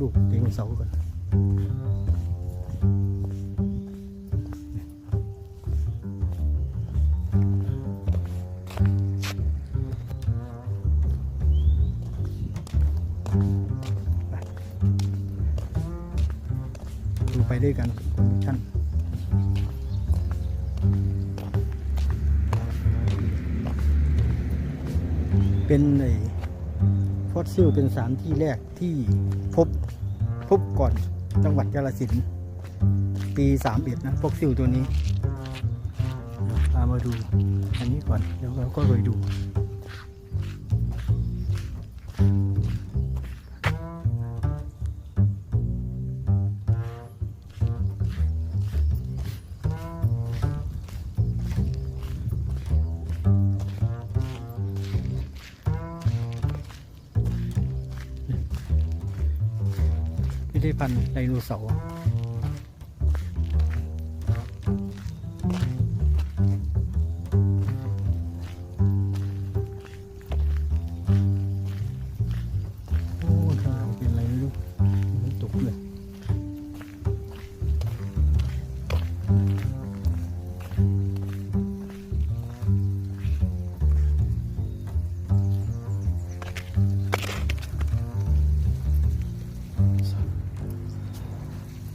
ลูกไดโนเสาร์ก่อนดูไปด้วยกันคนชั่นเป็นไอ ฟอสซิลเป็นสถานที่แรกที่พบพบก่อนจังหวัดกาฬสินธุ์ปีสามเอ็ดนะฟอสซิลตัวนี้พามาดูอันนี้ก่อน เดี๋ยวเราก็ไปดู พิพิธภัณฑ์ไดโนเสาร์